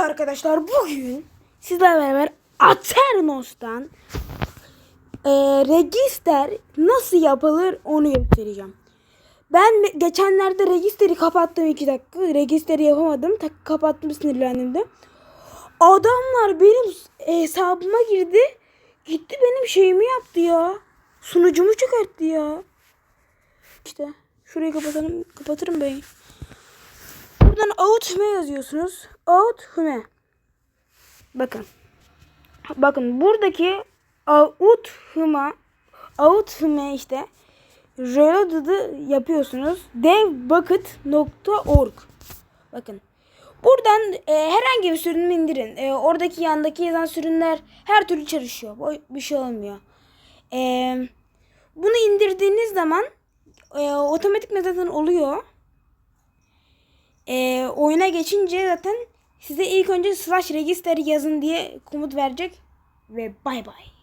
arkadaşlar bugün sizlerle beraber Aternos'tan e, register nasıl yapılır onu göstereceğim. Ben de- geçenlerde registeri kapattım 2 dakika. Registeri yapamadım. Tak, kapattım sinirlendim de. Adamlar benim hesabıma girdi. Gitti benim şeyimi yaptı ya. Sunucumu çıkarttı ya. İşte şurayı kapatalım. Kapatırım ben. Buradan out hüme yazıyorsunuz. Out hüme. Bakın. Bakın buradaki out hüme out hüme işte reloaded'ı yapıyorsunuz. devbucket.org Bakın. Buradan e, herhangi bir sürünümü indirin. E, oradaki yandaki yazan sürümler her türlü çalışıyor. Bir şey olmuyor. E, bunu indirdiğiniz zaman e, otomatik zaten oluyor oyuna geçince zaten size ilk önce slash register yazın diye komut verecek. Ve bay bay.